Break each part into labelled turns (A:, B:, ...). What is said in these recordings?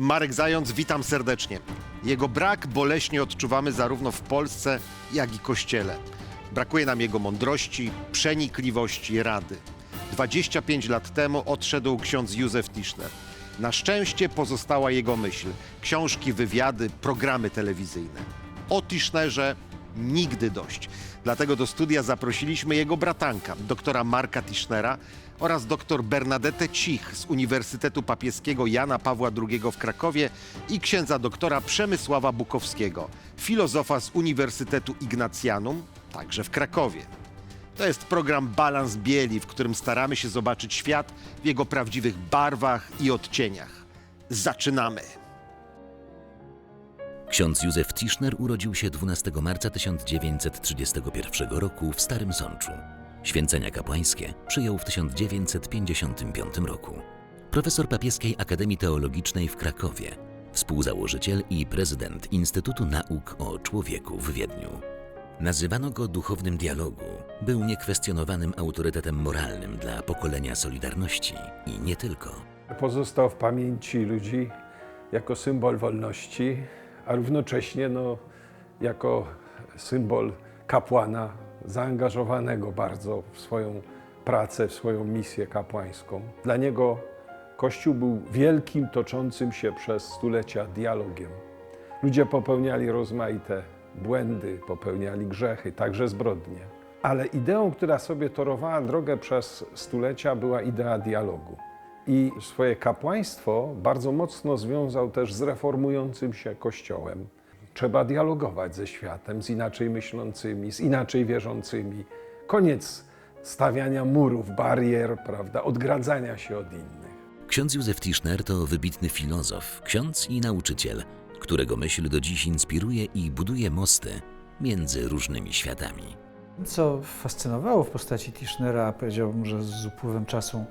A: Marek Zając, witam serdecznie. Jego brak boleśnie odczuwamy zarówno w Polsce, jak i Kościele. Brakuje nam jego mądrości, przenikliwości, rady. 25 lat temu odszedł ksiądz Józef Tischner. Na szczęście pozostała jego myśl. Książki, wywiady, programy telewizyjne. O Tischnerze nigdy dość. Dlatego do studia zaprosiliśmy jego bratanka, doktora Marka Tischnera oraz doktor Bernadette Cich z Uniwersytetu Papieskiego Jana Pawła II w Krakowie i księdza doktora Przemysława Bukowskiego, filozofa z Uniwersytetu Ignacjanum, także w Krakowie. To jest program Balans Bieli, w którym staramy się zobaczyć świat w jego prawdziwych barwach i odcieniach. Zaczynamy!
B: Ksiądz Józef Tischner urodził się 12 marca 1931 roku w Starym Sączu. Święcenia kapłańskie przyjął w 1955 roku. Profesor Papieskiej Akademii Teologicznej w Krakowie, współzałożyciel i prezydent Instytutu Nauk o Człowieku w Wiedniu. Nazywano go duchownym dialogu. Był niekwestionowanym autorytetem moralnym dla pokolenia Solidarności i nie tylko.
C: Pozostał w pamięci ludzi jako symbol wolności, a równocześnie no, jako symbol kapłana zaangażowanego bardzo w swoją pracę, w swoją misję kapłańską. Dla niego Kościół był wielkim, toczącym się przez stulecia dialogiem. Ludzie popełniali rozmaite błędy, popełniali grzechy, także zbrodnie. Ale ideą, która sobie torowała drogę przez stulecia, była idea dialogu. I swoje kapłaństwo bardzo mocno związał też z reformującym się Kościołem. Trzeba dialogować ze światem, z inaczej myślącymi, z inaczej wierzącymi. Koniec stawiania murów, barier, prawda, odgradzania się od innych.
B: Ksiądz Józef Tischner to wybitny filozof, ksiądz i nauczyciel, którego myśl do dziś inspiruje i buduje mosty między różnymi światami.
D: Co fascynowało w postaci Tischnera, a powiedziałbym, że z upływem czasu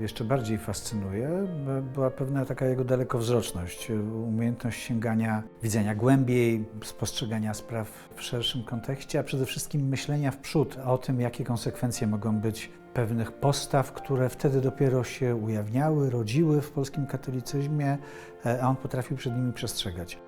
D: jeszcze bardziej fascynuje, była pewna taka jego dalekowzroczność, umiejętność sięgania, widzenia głębiej, spostrzegania spraw w szerszym kontekście, a przede wszystkim myślenia w przód o tym, jakie konsekwencje mogą być pewnych postaw, które wtedy dopiero się ujawniały, rodziły w polskim katolicyzmie, e, a on potrafił przed nimi przestrzegać.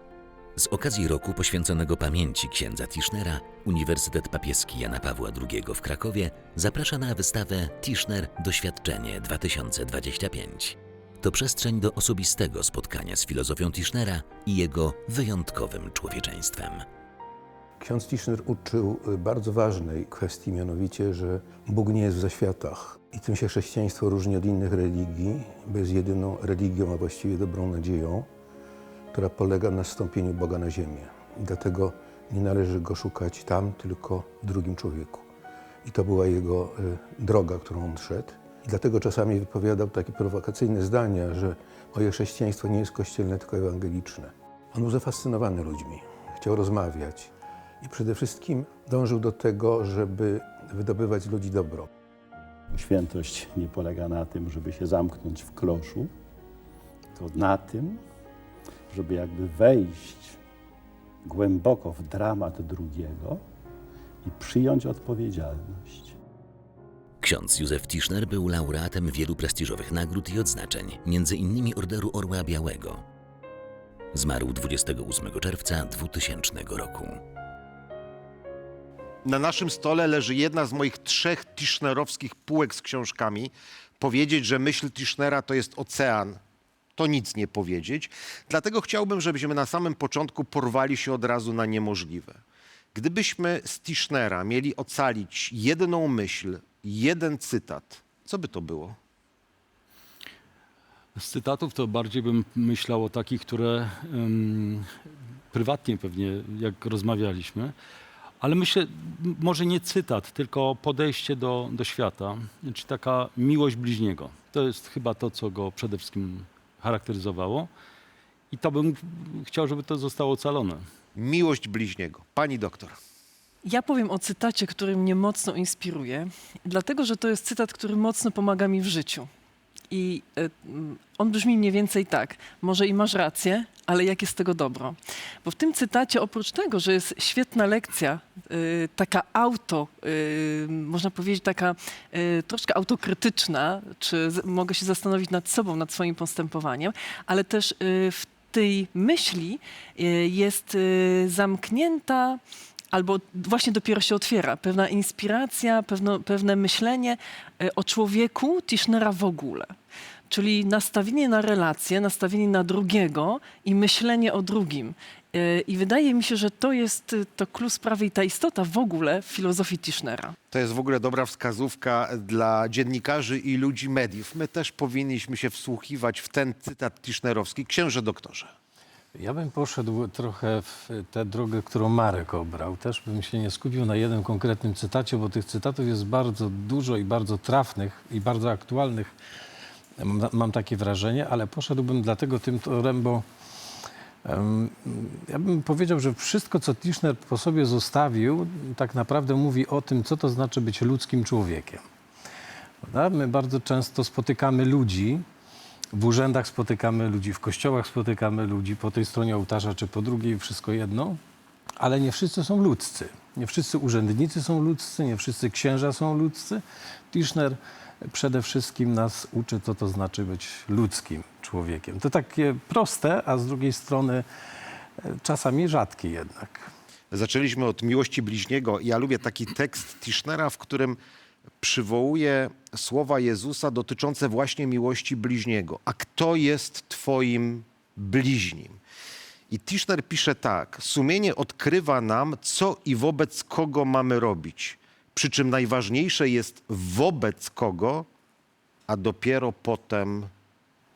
B: Z okazji roku poświęconego pamięci księdza Tischnera, Uniwersytet Papieski Jana Pawła II w Krakowie zaprasza na wystawę Tischner Doświadczenie 2025. To przestrzeń do osobistego spotkania z filozofią Tischnera i jego wyjątkowym człowieczeństwem.
E: Ksiądz Tischner uczył bardzo ważnej kwestii, mianowicie, że Bóg nie jest w zaświatach. I tym się chrześcijaństwo różni od innych religii, bo jest jedyną religią, a właściwie dobrą nadzieją, która polega na stąpieniu Boga na ziemię. I dlatego nie należy go szukać tam, tylko w drugim człowieku. I to była jego y, droga, którą on szedł. I dlatego czasami wypowiadał takie prowokacyjne zdania, że moje chrześcijaństwo nie jest kościelne, tylko ewangeliczne. On był zafascynowany ludźmi, chciał rozmawiać i przede wszystkim dążył do tego, żeby wydobywać ludzi dobro.
F: Świętość nie polega na tym, żeby się zamknąć w kloszu, to na tym, żeby jakby wejść głęboko w dramat drugiego i przyjąć odpowiedzialność.
B: Ksiądz Józef Tischner był laureatem wielu prestiżowych nagród i odznaczeń, między innymi Orderu Orła Białego. Zmarł 28 czerwca 2000 roku.
A: Na naszym stole leży jedna z moich trzech Tischnerowskich półek z książkami. Powiedzieć, że myśl Tischnera to jest ocean, to nic nie powiedzieć. Dlatego chciałbym, żebyśmy na samym początku porwali się od razu na niemożliwe. Gdybyśmy z Tischnera mieli ocalić jedną myśl, jeden cytat, co by to było?
G: Z cytatów to bardziej bym myślał o takich, które em, prywatnie pewnie, jak rozmawialiśmy, ale myślę, może nie cytat, tylko podejście do, do świata, czy taka miłość bliźniego. To jest chyba to, co go przede wszystkim charakteryzowało. I to bym chciał, żeby to zostało ocalone.
A: Miłość bliźniego. Pani doktor.
H: Ja powiem o cytacie, który mnie mocno inspiruje, dlatego że to jest cytat, który mocno pomaga mi w życiu. I y, on brzmi mniej więcej tak: Może i masz rację, ale jakie z tego dobro? Bo w tym cytacie, oprócz tego, że jest świetna lekcja, y, taka auto, y, można powiedzieć taka y, troszkę autokrytyczna, czy z, mogę się zastanowić nad sobą, nad swoim postępowaniem, ale też y, w tej myśli y, jest y, zamknięta albo właśnie dopiero się otwiera pewna inspiracja, pewno, pewne myślenie y, o człowieku Tischnera w ogóle. Czyli nastawienie na relacje, nastawienie na drugiego i myślenie o drugim. Y, I wydaje mi się, że to jest y, to klucz sprawy i ta istota w ogóle w filozofii Tischnera.
A: To jest w ogóle dobra wskazówka dla dziennikarzy i ludzi mediów. My też powinniśmy się wsłuchiwać w ten cytat tischnerowski. Księże doktorze.
E: Ja bym poszedł trochę w tę drogę, którą Marek obrał. Też bym się nie skupił na jednym konkretnym cytacie, bo tych cytatów jest bardzo dużo i bardzo trafnych i bardzo aktualnych. Mam, takie wrażenie, ale poszedłbym dlatego tym torem, bo em, ja bym powiedział, że wszystko, co Tischner po sobie zostawił, tak naprawdę mówi o tym, co to znaczy być ludzkim człowiekiem. Prawda? My bardzo często spotykamy ludzi, w urzędach spotykamy ludzi, w kościołach spotykamy ludzi, po tej stronie ołtarza czy po drugiej, wszystko jedno, ale nie wszyscy są ludzcy. Nie wszyscy urzędnicy są ludzcy, nie wszyscy księża są ludzcy. Tischner przede wszystkim nas uczy, co to znaczy być ludzkim człowiekiem. To takie proste, a z drugiej strony e, czasami rzadkie jednak.
A: Zaczęliśmy od miłości bliźniego. Ja lubię taki tekst Tischnera, w którym przywołuje słowa Jezusa dotyczące właśnie miłości bliźniego. A kto jest twoim bliźnim? I Tischner pisze tak: Sumienie odkrywa nam, co i wobec kogo mamy robić. Przy czym najważniejsze jest wobec kogo, a dopiero potem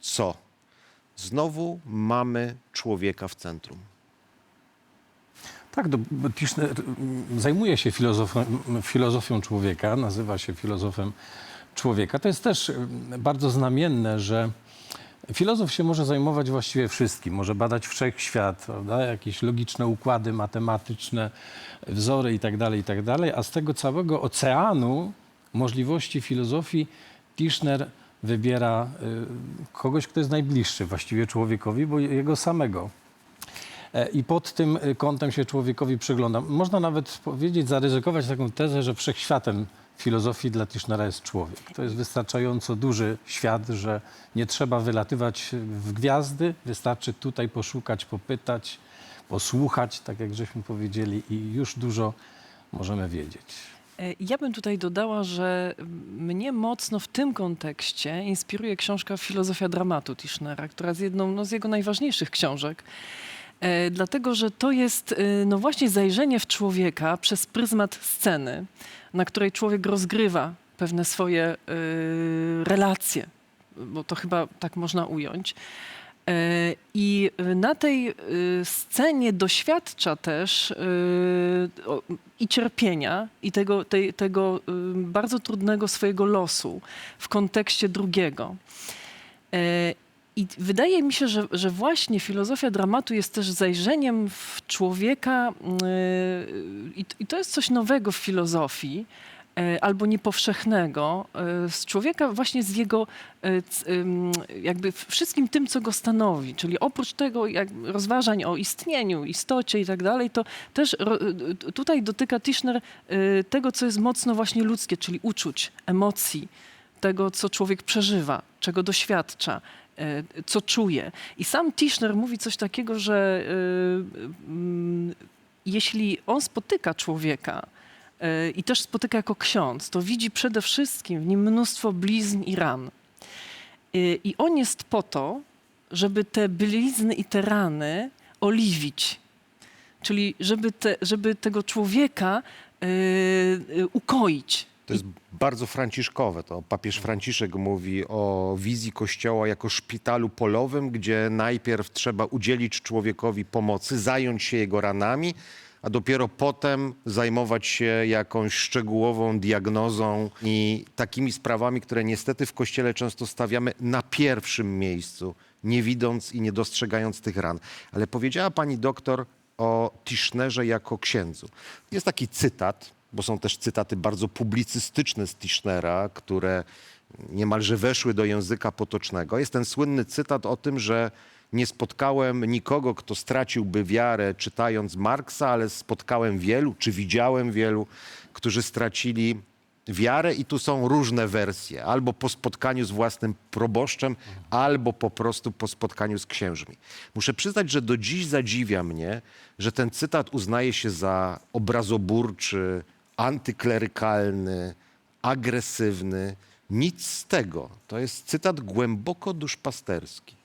A: co. Znowu mamy człowieka w centrum.
E: Tak, do, Tischner zajmuje się filozofią, filozofią człowieka, nazywa się filozofem człowieka. To jest też mm, bardzo znamienne, że filozof się może zajmować właściwie wszystkim. Może badać wszechświat, prawda? jakieś logiczne układy matematyczne, wzory itd., itd., a z tego całego oceanu możliwości filozofii Tischner wybiera y, kogoś, kto jest najbliższy właściwie człowiekowi, bo jego samego. E, I pod tym kątem się człowiekowi przygląda. Można nawet powiedzieć, zaryzykować taką tezę, że wszechświatem filozofii dla Tischnera jest człowiek. To jest wystarczająco duży świat, że nie trzeba wylatywać w gwiazdy, wystarczy tutaj poszukać, popytać, posłuchać, tak jak żeśmy powiedzieli, i już dużo możemy wiedzieć.
H: E, Ja bym tutaj dodała, że mnie mocno w tym kontekście inspiruje książka Filozofia dramatu Tischnera, która jest jedną no, z jego najważniejszych książek. E, dlatego, że to jest e, no właśnie zajrzenie w człowieka przez pryzmat sceny, na której człowiek rozgrywa pewne swoje e, relacje, bo to chyba tak można ująć. I na tej scenie doświadcza też i cierpienia, i tego, tej, tego bardzo trudnego swojego losu w kontekście drugiego. I wydaje mi się, że, że właśnie filozofia dramatu jest też zajrzeniem w człowieka, e, i, to jest coś nowego w filozofii, e, albo niepowszechnego, e, z człowieka właśnie z jego e, jakby wszystkim tym, co go stanowi. Czyli oprócz tego jak rozważań o istnieniu, istocie i tak dalej, to też y, tutaj dotyka Tischner tego, co jest mocno właśnie ludzkie, czyli uczuć, emocji, tego, co człowiek przeżywa, czego doświadcza, co czuje. I sam Tischner mówi coś takiego, że y, mm, jeśli on spotyka człowieka e, i też spotyka jako ksiądz, to widzi przede wszystkim w nim mnóstwo blizn i ran. I on jest po to, żeby te blizny i te rany oliwić. Czyli żeby, te, żeby tego człowieka ukoić.
A: To jest bardzo franciszkowe. To papież Franciszek mówi o wizji Kościoła jako szpitalu polowym, gdzie najpierw trzeba udzielić człowiekowi pomocy, zająć się jego ranami, a dopiero potem zajmować się jakąś szczegółową diagnozą i takimi sprawami, które niestety w Kościele często stawiamy na pierwszym miejscu, nie widząc i nie dostrzegając tych ran. Ale powiedziała pani doktor o Tischnerze jako księdzu. Jest taki cytat, bo są też cytaty bardzo publicystyczne z Tischnera, które niemalże weszły do języka potocznego. Jest ten słynny cytat o tym, że nie spotkałem nikogo, kto straciłby wiarę czytając Marksa, ale spotkałem wielu, czy widziałem wielu, którzy stracili wiarę i tu są różne wersje. Albo po spotkaniu z własnym proboszczem, albo po prostu po spotkaniu z księżmi. Muszę przyznać, że do dziś zadziwia mnie, że ten cytat uznaje się za obrazoburczy, antyklerykalny, agresywny. Nic z tego. To jest cytat głęboko duszpasterski.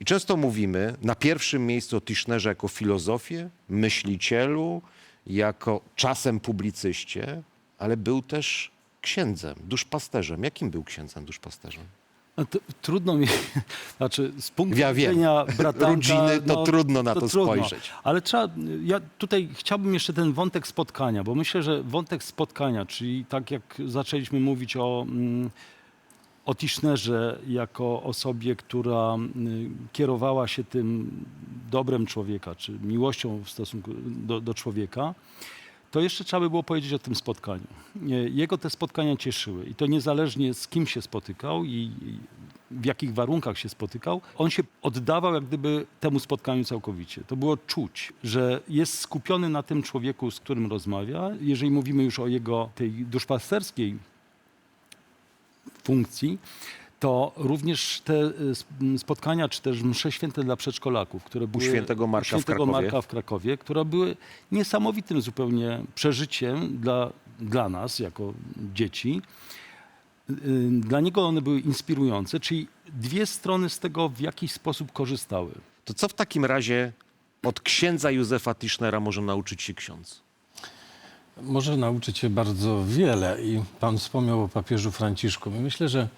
A: I często mówimy na pierwszym miejscu o Tischnerze jako filozofie, myślicielu, jako czasem publicyście, ale był też księdzem, duszpasterzem. Jakim był księdzem, duszpasterzem?
G: No to Trudno mi, znaczy z punktu
A: Ja wiem.
G: widzenia bratanka... no,
A: Rodziny, to trudno na to spojrzeć.
G: Ale trzeba, ja tutaj chciałbym jeszcze ten wątek spotkania, bo myślę, że wątek spotkania, czyli tak jak zaczęliśmy mówić o, mm, o Tischnerze jako osobie, która mm, kierowała się tym dobrem człowieka, czy miłością w stosunku do, do człowieka, to jeszcze trzeba by było powiedzieć o tym spotkaniu. Jego te spotkania cieszyły i to niezależnie z kim się spotykał i w jakich warunkach się spotykał, on się oddawał jak gdyby temu spotkaniu całkowicie. To było czuć, że jest skupiony na tym człowieku, z którym rozmawia. Jeżeli mówimy już o jego tej duszpasterskiej funkcji, to również te y, spotkania, czy też msze święte dla przedszkolaków, które były
A: świętego Marka w
G: świętego
A: Krakowie.
G: Marka w Krakowie, które były niesamowitym zupełnie przeżyciem dla, dla nas, jako dzieci. Y, Dla niego one były inspirujące, czyli dwie strony z tego w jakiś sposób korzystały.
A: To co w takim razie od księdza Józefa Tischnera może nauczyć się ksiądz?
E: Może nauczyć się bardzo wiele i pan wspomniał o papieżu Franciszku. Myślę, że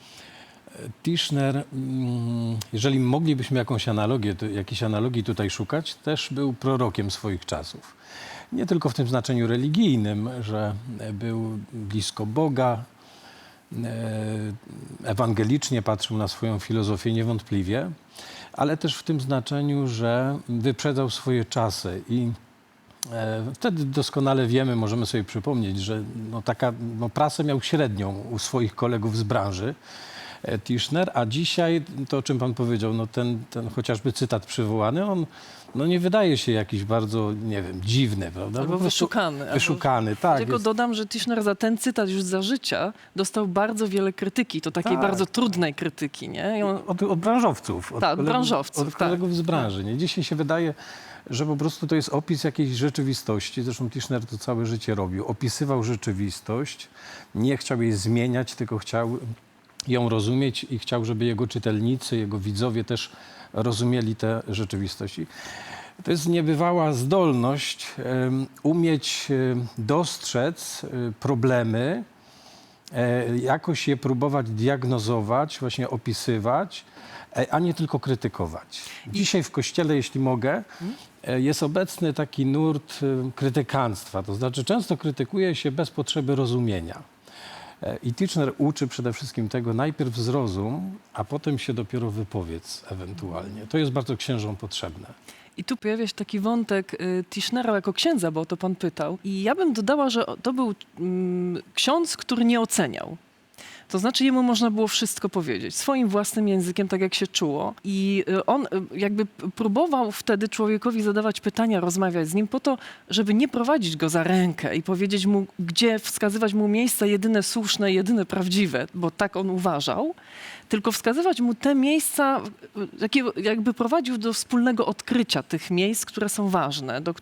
E: Tischner, mm, jeżeli moglibyśmy jakąś analogię, jakiejś analogii tutaj szukać, też był prorokiem swoich czasów. Nie tylko w tym znaczeniu religijnym, że był blisko Boga, e, ewangelicznie patrzył na swoją filozofię niewątpliwie, ale też w tym znaczeniu, że wyprzedzał swoje czasy i E, Wtedy doskonale wiemy, możemy sobie przypomnieć, że no taka, no prasę miał średnią u swoich kolegów z branży, Tischner, a dzisiaj to, o czym pan powiedział, no ten, ten chociażby cytat przywołany, on no nie wydaje się jakiś bardzo, nie wiem, dziwny, prawda?
H: Albo wyszukany, albo-
E: Wyszukany, tak.
H: Tylko
E: jest-
H: dodam, że Tischner za ten cytat już za życia dostał bardzo wiele krytyki. To takiej
E: Tak.
H: bardzo trudnej krytyki, nie? On,
E: Od, od branżowców. Od
H: Tak, od branżowców,
E: Od
H: tak.
E: kolegów z branży. Nie? Dzisiaj się wydaje, że po prostu to jest opis jakiejś rzeczywistości. Zresztą Tischner to całe życie robił. Opisywał rzeczywistość, nie chciał jej zmieniać, tylko chciał ją rozumieć i chciał, żeby jego czytelnicy, jego widzowie też rozumieli tę rzeczywistość. I to jest niebywała zdolność umieć dostrzec y, problemy, e, jakoś je próbować diagnozować, właśnie opisywać, e, a nie tylko krytykować. Dzisiaj w kościele, jeśli mogę, e, jest obecny taki nurt e, krytykanstwa. To znaczy często krytykuje się bez potrzeby rozumienia. E, I Tischner uczy przede wszystkim tego, najpierw zrozum, a potem się dopiero wypowiedz ewentualnie. To jest bardzo księżom potrzebne.
H: I tu pojawia się taki wątek y, Tischnera jako księdza, bo o to pan pytał. I ja bym dodała, że to był mm, ksiądz, który nie oceniał. To znaczy jemu można było wszystko powiedzieć, swoim własnym językiem, tak jak się czuło. I y, on y, jakby próbował wtedy człowiekowi zadawać pytania, rozmawiać z nim po to, żeby nie prowadzić go za rękę i powiedzieć mu, gdzie wskazywać mu miejsca jedyne słuszne, jedyne prawdziwe, bo tak on uważał, tylko wskazywać mu te miejsca, y, jakie, jakby prowadził do wspólnego odkrycia tych miejsc, które są ważne, do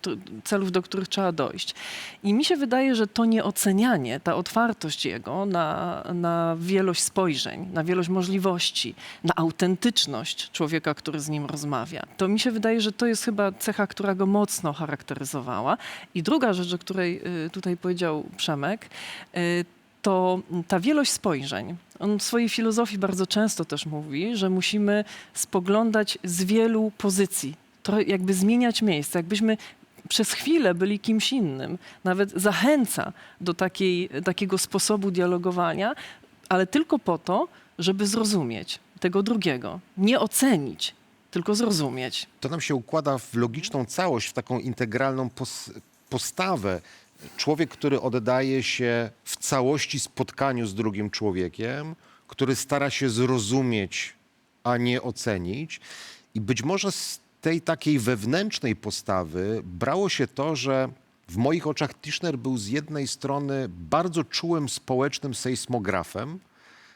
H: celów, do których trzeba dojść. I mi się wydaje, że to nieocenianie, ta otwartość jego na, na wielość spojrzeń, na wielość możliwości, na autentyczność człowieka, który z nim rozmawia, to mi się wydaje, że to jest chyba cecha, która go mocno charakteryzowała. I druga rzecz, o której y, tutaj powiedział Przemek, y, to ta wielość spojrzeń. On w swojej filozofii bardzo często też mówi, że musimy spoglądać z wielu pozycji, trochę jakby zmieniać miejsce, jakbyśmy przez chwilę byli kimś innym. Nawet zachęca do takiej, takiego sposobu dialogowania, ale tylko po to, żeby zrozumieć tego drugiego. Nie ocenić, tylko zrozumieć.
A: To nam się układa w logiczną całość, w taką integralną pos postawę. Człowiek, który oddaje się w całości spotkaniu z drugim człowiekiem, który stara się zrozumieć, a nie ocenić. I być może z tej takiej wewnętrznej postawy brało się to, że w moich oczach Tischner był z jednej strony bardzo czułym społecznym sejsmografem,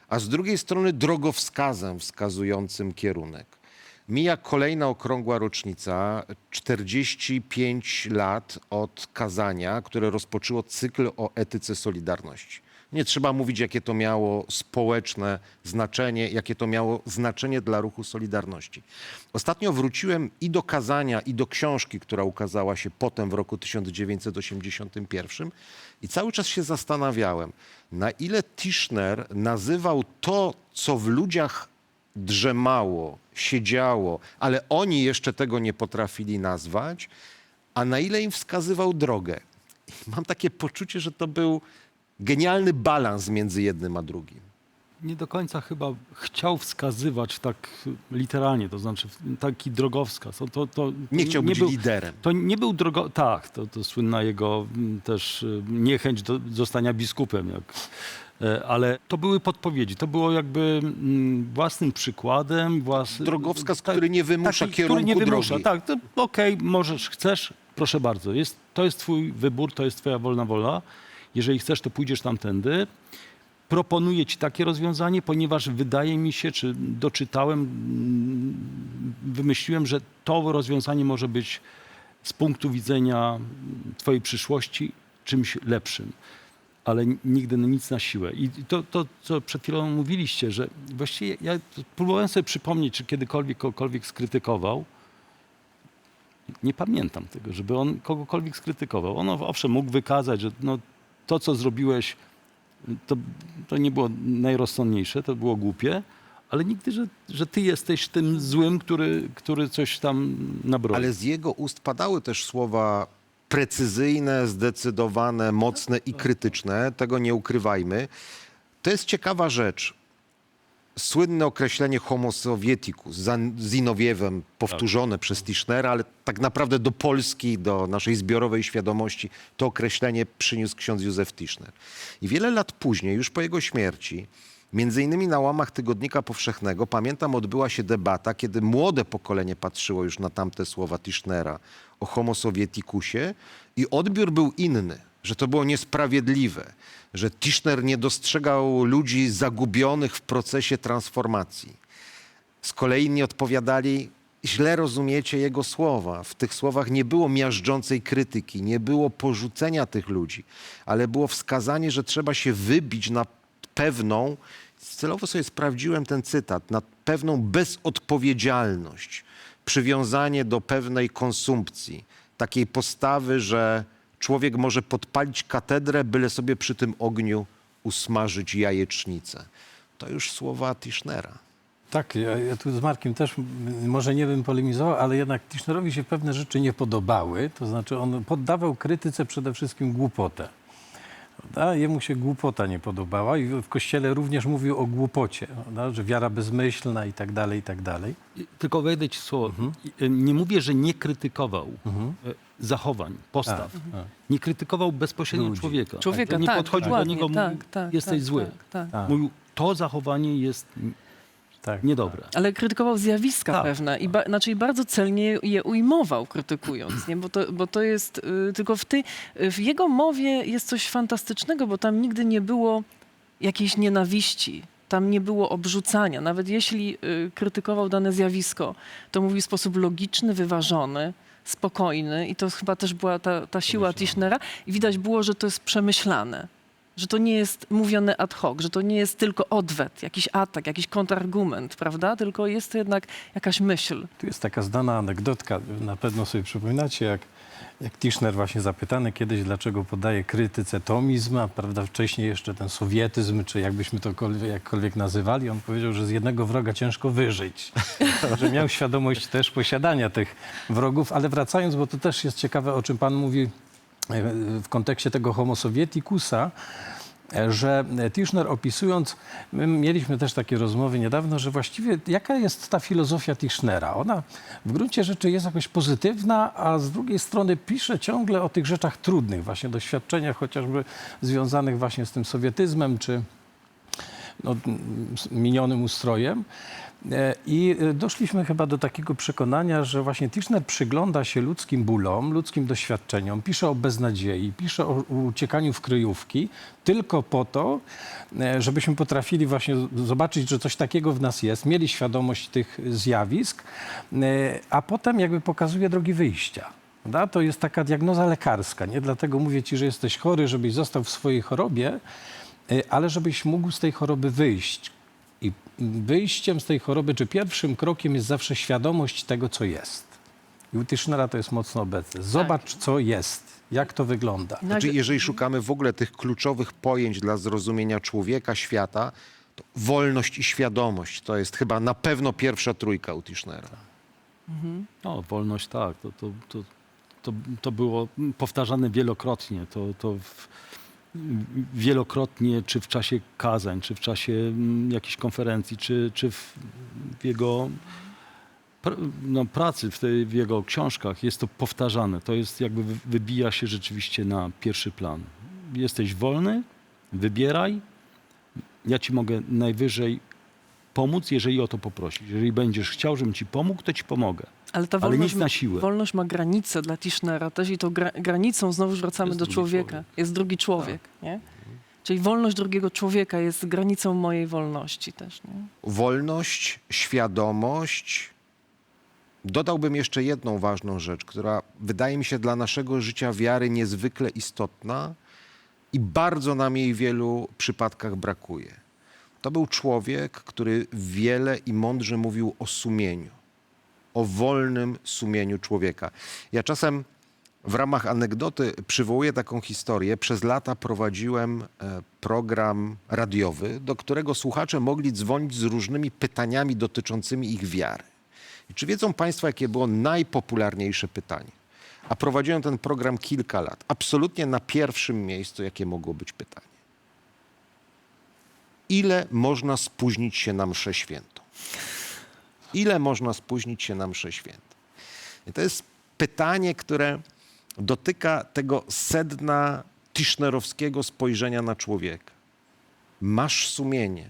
A: a z drugiej strony drogowskazem wskazującym kierunek. Mija kolejna okrągła rocznica, 45 lat od kazania, które rozpoczęło cykl o etyce Solidarności. Nie trzeba mówić, jakie to miało społeczne znaczenie, jakie to miało znaczenie dla ruchu Solidarności. Ostatnio wróciłem i do kazania, i do książki, która ukazała się potem w roku 1981 i cały czas się zastanawiałem, na ile Tischner nazywał to, co w ludziach drzemało, siedziało, ale oni jeszcze tego nie potrafili nazwać, a na ile im wskazywał drogę. I mam takie poczucie, że to był genialny balans między jednym a drugim.
G: Nie do końca chyba chciał wskazywać tak literalnie, to znaczy taki drogowskaz. To, to, to
A: Nie chciał być
G: był,
A: liderem.
G: To nie był drogo... Tak, to, to słynna jego mm, też y, niechęć do zostania biskupem. Jak, e, ale to były podpowiedzi. To było jakby mm, własnym przykładem. Włas...
A: Drogowskaz, który nie wymusza
G: taki,
A: kierunku
G: który nie wymusza.
A: drogi.
G: Tak, okej, możesz, chcesz, proszę bardzo. Jest, to jest twój wybór, to jest twoja wolna wola. Jeżeli chcesz, to pójdziesz tamtędy. Proponuję ci takie rozwiązanie, ponieważ wydaje mi się, czy doczytałem, mm, wymyśliłem, że to rozwiązanie może być z punktu widzenia twojej przyszłości czymś lepszym. Ale nigdy nic na siłę. I to, to, co przed chwilą mówiliście, że właściwie ja próbowałem sobie przypomnieć, czy kiedykolwiek kogokolwiek skrytykował. Nie pamiętam tego, żeby on kogokolwiek skrytykował. On owszem mógł wykazać, że no, to, co zrobiłeś, to, to nie było najrozsądniejsze, to było głupie, ale nigdy, że, że ty jesteś tym złym, który, który coś tam nabroi.
A: Ale z jego ust padały też słowa precyzyjne, zdecydowane, mocne i krytyczne. Tego nie ukrywajmy. To jest ciekawa rzecz. Słynne określenie homo sovieticus za Zinowiewem powtórzone przez Tischnera, ale tak naprawdę do Polski, do naszej zbiorowej świadomości to określenie przyniósł ksiądz Józef Tischner. I wiele lat później, już po jego śmierci, Między innymi na łamach Tygodnika Powszechnego, pamiętam, odbyła się debata, kiedy młode pokolenie patrzyło już na tamte słowa Tischnera o homo sovieticusie i odbiór był inny, że to było niesprawiedliwe, że Tischner nie dostrzegał ludzi zagubionych w procesie transformacji. Z kolei inni odpowiadali, źle rozumiecie jego słowa. W tych słowach nie było miażdżącej krytyki, nie było porzucenia tych ludzi, ale było wskazanie, że trzeba się wybić na pewną, celowo sobie sprawdziłem ten cytat, na pewną bezodpowiedzialność, przywiązanie do pewnej konsumpcji, takiej postawy, że człowiek może podpalić katedrę, byle sobie przy tym ogniu usmażyć jajecznicę. To już słowa Tischnera.
E: Tak, ja, ja tu z Markiem też może nie bym polemizował, ale jednak Tischnerowi się pewne rzeczy nie podobały. To znaczy on poddawał krytyce przede wszystkim głupotę. Prawda? Jemu się głupota nie podobała i w kościele również mówił o głupocie, prawda? że wiara bezmyślna i tak dalej, i tak dalej.
G: Tylko wejdę ci słowo.
E: Mhm.
G: Y, Nie mówię, że nie krytykował y, zachowań, postaw.
E: A, a.
G: Nie krytykował bezpośrednio
E: Ludzi.
G: człowieka.
H: Człowieka,
G: nie
H: tak,
G: podchodził do
H: dokładnie,
G: niego,
H: tak,
G: mówił,
H: tak,
G: jesteś
H: tak,
G: zły.
H: Tak, tak.
E: Tak.
G: Mówił, to zachowanie jest
E: Tak.
G: niedobre.
H: Ale krytykował zjawiska
G: Tak,
H: pewne i ba, znaczy bardzo celnie je ujmował, krytykując, nie? Bo, to, bo to jest y, tylko w, tej, w jego mowie jest coś fantastycznego, bo tam nigdy nie było jakiejś nienawiści. Tam nie było obrzucania. Nawet jeśli y, krytykował dane zjawisko, to mówił w sposób logiczny, wyważony, spokojny i to chyba też była ta, ta siła Tischnera. I widać było, że to jest przemyślane. Że to nie jest mówione ad hoc, że to nie jest tylko odwet, jakiś atak, jakiś kontrargument, prawda? Tylko jest to jednak jakaś myśl.
E: Tu jest taka znana anegdotka, na pewno sobie przypominacie, jak, jak Tischner właśnie zapytany kiedyś, dlaczego podaje krytyce tomizm, a prawda, wcześniej jeszcze ten sowietyzm, czy jakbyśmy to kolwiek- jakkolwiek nazywali, on powiedział, że z jednego wroga ciężko wyżyć. że miał świadomość też posiadania tych wrogów, ale wracając, bo to też jest ciekawe, o czym pan mówi w kontekście tego homo sovieticusa, że Tischner opisując, my mieliśmy też takie rozmowy niedawno, że właściwie jaka jest ta filozofia Tischnera? Ona w gruncie rzeczy jest jakoś pozytywna, a z drugiej strony pisze ciągle o tych rzeczach trudnych, właśnie doświadczeniach chociażby związanych właśnie z tym sowietyzmem, czy, no, minionym ustrojem. E, I e, doszliśmy chyba do takiego przekonania, że właśnie Tischner przygląda się ludzkim bólom, ludzkim doświadczeniom, pisze o beznadziei, pisze o uciekaniu w kryjówki, tylko po to, e, żebyśmy potrafili właśnie zobaczyć, że coś takiego w nas jest, mieli świadomość tych zjawisk, a potem jakby pokazuje drogi wyjścia. Prawda? To jest taka diagnoza lekarska, nie? Dlatego mówię ci, że jesteś chory, żebyś został w swojej chorobie, ale żebyś mógł z tej choroby wyjść. I wyjściem z tej choroby, czy pierwszym krokiem jest zawsze świadomość tego, co jest. I u Tischnera to jest mocno obecne. Zobacz, co jest, jak to wygląda.
H: I
A: Znaczy, jeżeli szukamy w ogóle tych kluczowych pojęć dla zrozumienia człowieka, świata, to wolność i świadomość to jest chyba na pewno pierwsza trójka u Tischnera.
G: No, wolność tak, to, to, to, to, to było powtarzane wielokrotnie. To, to w, wielokrotnie, czy w czasie kazań, czy w czasie mm, jakichś konferencji, czy, czy w, w jego pr- no, pracy, w, tej, w jego książkach jest to powtarzane. To jest jakby wy- wybija się rzeczywiście na pierwszy plan. Jesteś wolny, wybieraj. Ja ci mogę najwyżej pomóc, jeżeli o to poprosisz. Jeżeli będziesz chciał, żebym ci pomógł, to ci pomogę.
H: Ale ta
G: Ale
H: wolność,
G: nic na siłę.
H: wolność ma granicę dla Tischnera też i tą gra, granicą znowu wracamy
G: Jest
H: do człowieka.
G: człowiek.
H: Jest drugi człowiek, nie? Czyli wolność drugiego człowieka jest granicą mojej wolności też, nie?
A: wolność, świadomość. Dodałbym jeszcze jedną ważną rzecz, która wydaje mi się dla naszego życia wiary niezwykle istotna i bardzo nam jej w wielu przypadkach brakuje. To był człowiek, który wiele i mądrze mówił o sumieniu, o wolnym sumieniu człowieka. Ja czasem w ramach anegdoty przywołuję taką historię. Przez lata prowadziłem e, program radiowy, do którego słuchacze mogli dzwonić z różnymi pytaniami dotyczącymi ich wiary. I czy wiedzą Państwo, jakie było najpopularniejsze pytanie? A prowadziłem ten program kilka lat. Absolutnie na pierwszym miejscu, jakie mogło być pytanie. Ile można spóźnić się na mszę świętą? Ile można spóźnić się na mszę świętą? I to jest pytanie, które dotyka tego sedna tischnerowskiego spojrzenia na człowieka. Masz sumienie,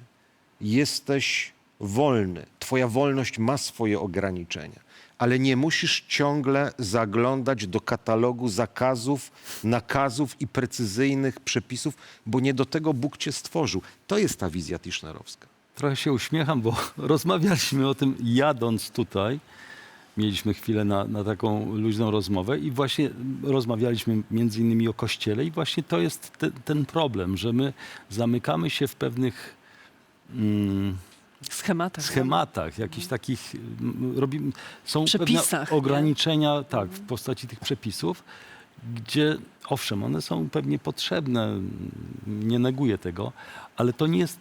A: jesteś wolny, twoja wolność ma swoje ograniczenia, ale nie musisz ciągle zaglądać do katalogu zakazów, nakazów i precyzyjnych przepisów, bo nie do tego Bóg cię stworzył. To jest ta wizja tischnerowska.
G: Trochę się uśmiecham, bo rozmawialiśmy o tym jadąc tutaj. Mieliśmy chwilę na, na taką luźną rozmowę i właśnie rozmawialiśmy między innymi o Kościele i właśnie to jest te, ten problem, że my zamykamy się w pewnych mm,
H: Schematach.
G: schematach, jakichś takich mm, robimy, są
H: Przepisach,
G: pewne
H: nie?
G: ograniczenia, tak, w postaci tych przepisów, gdzie owszem, one są pewnie potrzebne, nie neguję tego, ale to nie jest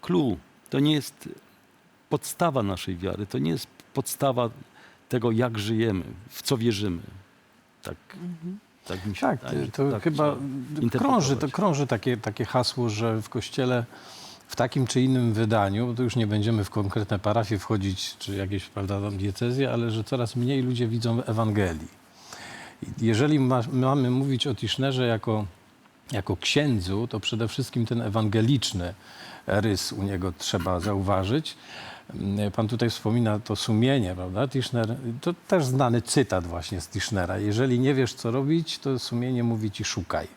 G: clue, to nie jest podstawa naszej wiary, to nie jest podstawa tego, jak żyjemy, w co wierzymy. Tak, tak mi się
E: Tak,
G: wydaje. że
E: to
G: tak
E: chyba krąży, to krąży takie, takie hasło, że w kościele w takim czy innym wydaniu, bo to już nie będziemy w konkretne parafie wchodzić, czy jakieś prawda, tam diecezje, ale że coraz mniej ludzie widzą Ewangelii. Jeżeli ma, mamy mówić o Tischnerze jako, jako księdzu, to przede wszystkim ten ewangeliczny rys u niego trzeba zauważyć. Mm, Pan tutaj wspomina to sumienie, prawda? Tischner, to też znany cytat właśnie z Tischnera. Jeżeli nie wiesz, co robić, to sumienie mówi ci szukaj.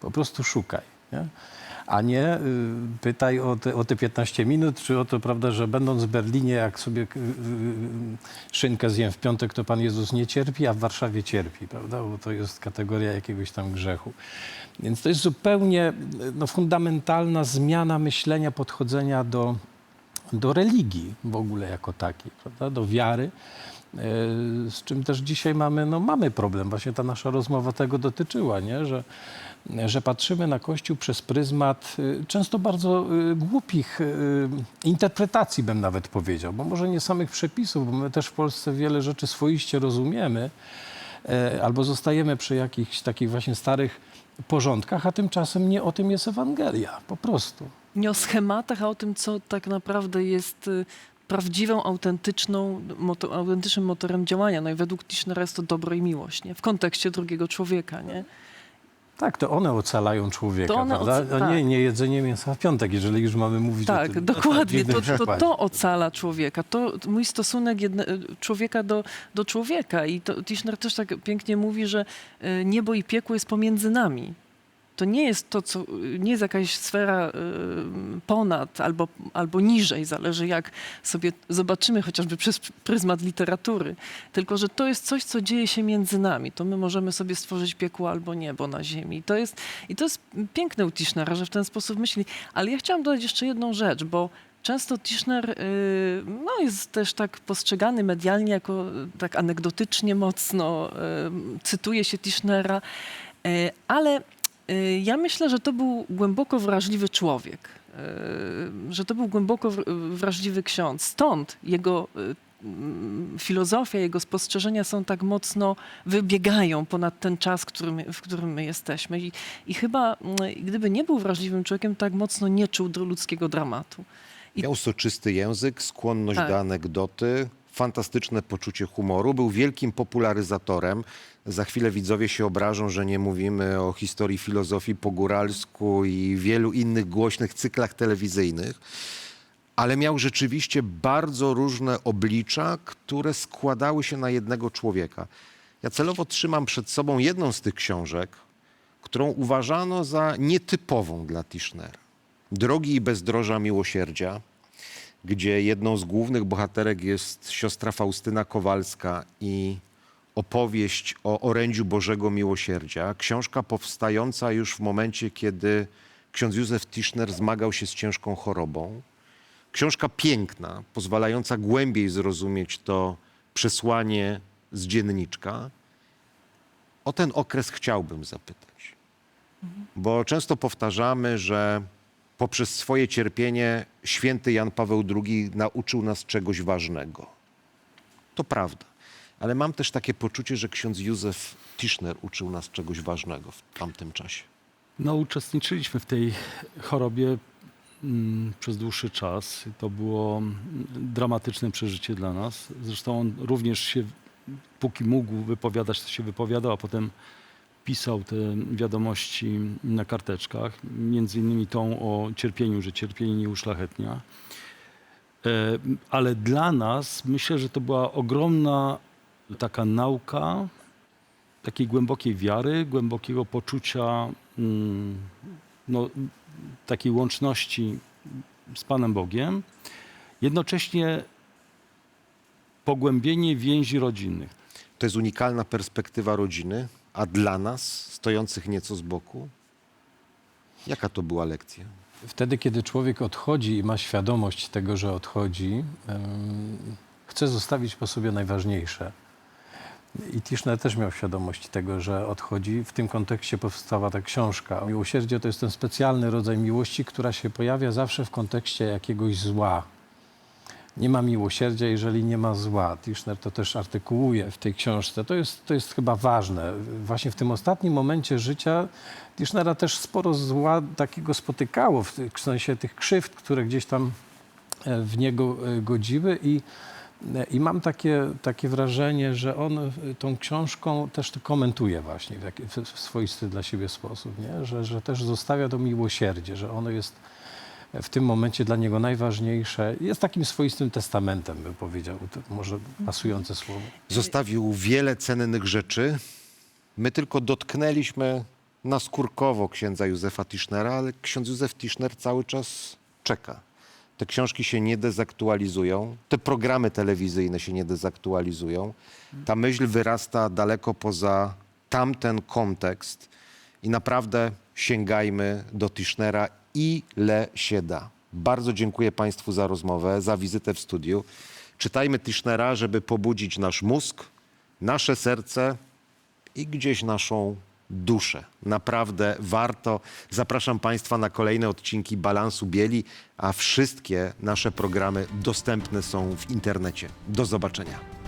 E: Po prostu szukaj. Nie? A nie y, pytaj o te, o te 15 minut, czy o to, prawda, że będąc w Berlinie, jak sobie y, y, szynkę zjem w piątek, to Pan Jezus nie cierpi, a w Warszawie cierpi, prawda? Bo to jest kategoria jakiegoś tam grzechu. Więc to jest zupełnie no, fundamentalna zmiana myślenia, podchodzenia do, do religii w ogóle jako takiej, prawda? do wiary, e, z czym też dzisiaj mamy, no, mamy problem. Właśnie ta nasza rozmowa tego dotyczyła, nie? Że, że patrzymy na Kościół przez pryzmat y, często bardzo y, głupich y, interpretacji, bym nawet powiedział, bo może nie samych przepisów, bo my też w Polsce wiele rzeczy swoiście rozumiemy, e, albo zostajemy przy jakichś takich właśnie starych porządkach, a tymczasem nie o tym jest Ewangelia, po prostu.
H: Nie o schematach, a o tym, co tak naprawdę jest y, prawdziwą, autentyczną, moto, autentycznym motorem działania. No i według Tischnera jest to dobro i miłość, nie? W kontekście drugiego człowieka, nie?
E: Tak, to one ocalają człowieka,
H: To one
E: prawda?
H: oca-
E: nie,
H: tak.
E: nie jedzenie mięsa w piątek, jeżeli już mamy mówić o
H: Tak,
E: tym.
H: dokładnie.
E: dziwnym
H: To, to,
E: przykładzie.
H: to ocala człowieka. To mój stosunek jedne, człowieka do, do człowieka. I to Tischner też tak pięknie mówi, że e, niebo i piekło jest pomiędzy nami. To nie jest to, co, nie jest jakaś sfera e, ponad albo, albo niżej, zależy jak sobie zobaczymy chociażby przez pryzmat literatury. Tylko, że to jest coś, co dzieje się między nami. To my możemy sobie stworzyć piekło albo niebo na ziemi. I to jest, i to jest piękne u Tischnera, że w ten sposób myśli. Ale ja chciałam dodać jeszcze jedną rzecz, bo Często Tischner y, no, jest też tak postrzegany medialnie jako y, tak anegdotycznie mocno, y, cytuje się Tischnera, y, ale y, ja myślę, że to był głęboko wrażliwy człowiek, y, że to był głęboko wr- wrażliwy ksiądz. Stąd jego y, mm, filozofia, jego spostrzeżenia są tak mocno, wybiegają ponad ten czas, który my, w którym my jesteśmy. I, I chyba mm, gdyby nie był wrażliwym człowiekiem, tak mocno nie czuł ludzkiego dramatu. I-
A: Miał soczysty język, skłonność
H: Tak.
A: do anegdoty, fantastyczne poczucie humoru. Był wielkim popularyzatorem. Za chwilę widzowie się obrażą, że nie mówimy o historii filozofii po góralsku i wielu innych głośnych cyklach telewizyjnych. Ale miał rzeczywiście bardzo różne oblicza, które składały się na jednego człowieka. Ja celowo trzymam przed sobą jedną z tych książek, którą uważano za nietypową dla Tischnera. Drogi i bezdroża miłosierdzia, gdzie jedną z głównych bohaterek jest siostra Faustyna Kowalska i opowieść o orędziu Bożego Miłosierdzia. Książka powstająca już w momencie, kiedy ksiądz Józef Tischner zmagał się z ciężką chorobą. Książka piękna, pozwalająca głębiej zrozumieć to przesłanie z dzienniczka. O ten okres chciałbym zapytać. Bo często powtarzamy, że poprzez swoje cierpienie święty Jan Paweł II nauczył nas czegoś ważnego. To prawda. Ale mam też takie poczucie, że ksiądz Józef Tischner uczył nas czegoś ważnego w tamtym czasie.
G: No, uczestniczyliśmy w tej chorobie mm, przez dłuższy czas. To było mm, dramatyczne przeżycie dla nas. Zresztą on również się, póki mógł wypowiadać, to się wypowiadał, a potem pisał te wiadomości na karteczkach. Między innymi tą o cierpieniu, że cierpienie nie uszlachetnia. E, Ale dla nas myślę, że to była ogromna taka nauka, takiej głębokiej wiary, głębokiego poczucia mm, no, takiej łączności z Panem Bogiem, jednocześnie pogłębienie więzi rodzinnych.
A: To jest unikalna perspektywa rodziny, a dla nas, stojących nieco z boku, jaka to była lekcja?
E: Wtedy, kiedy człowiek odchodzi i ma świadomość tego, że odchodzi, chce zostawić po sobie najważniejsze. I Tischner też miał świadomość tego, że odchodzi. W tym kontekście powstała ta książka. Miłosierdzie to jest ten specjalny rodzaj miłości, która się pojawia zawsze w kontekście jakiegoś zła. Nie ma miłosierdzia, jeżeli nie ma zła. Tischner to też artykułuje w tej książce. To jest, to jest chyba ważne. Właśnie w tym ostatnim momencie życia Tischnera też sporo zła takiego spotykało, w sensie tych krzywd, które gdzieś tam e, w niego e, godziły i, i mam takie, takie wrażenie, że on e, tą książką też to komentuje właśnie w, w swoisty dla siebie sposób, nie? Że, że też zostawia to miłosierdzie, że ono jest w tym momencie dla niego najważniejsze. Jest takim swoistym testamentem, bym powiedział, to może pasujące słowo.
A: Zostawił wiele cennych rzeczy. My tylko dotknęliśmy naskórkowo księdza Józefa Tischnera, ale ksiądz Józef Tischner cały czas czeka. Te książki się nie dezaktualizują, te programy telewizyjne się nie dezaktualizują. Ta myśl wyrasta daleko poza tamten kontekst i naprawdę sięgajmy do Tischnera ile się da. Bardzo dziękuję Państwu za rozmowę, za wizytę w studiu. Czytajmy Tischnera, żeby pobudzić nasz mózg, nasze serce i gdzieś naszą duszę. Naprawdę warto. Zapraszam Państwa na kolejne odcinki Balansu Bieli, a wszystkie nasze programy dostępne są w internecie. Do zobaczenia.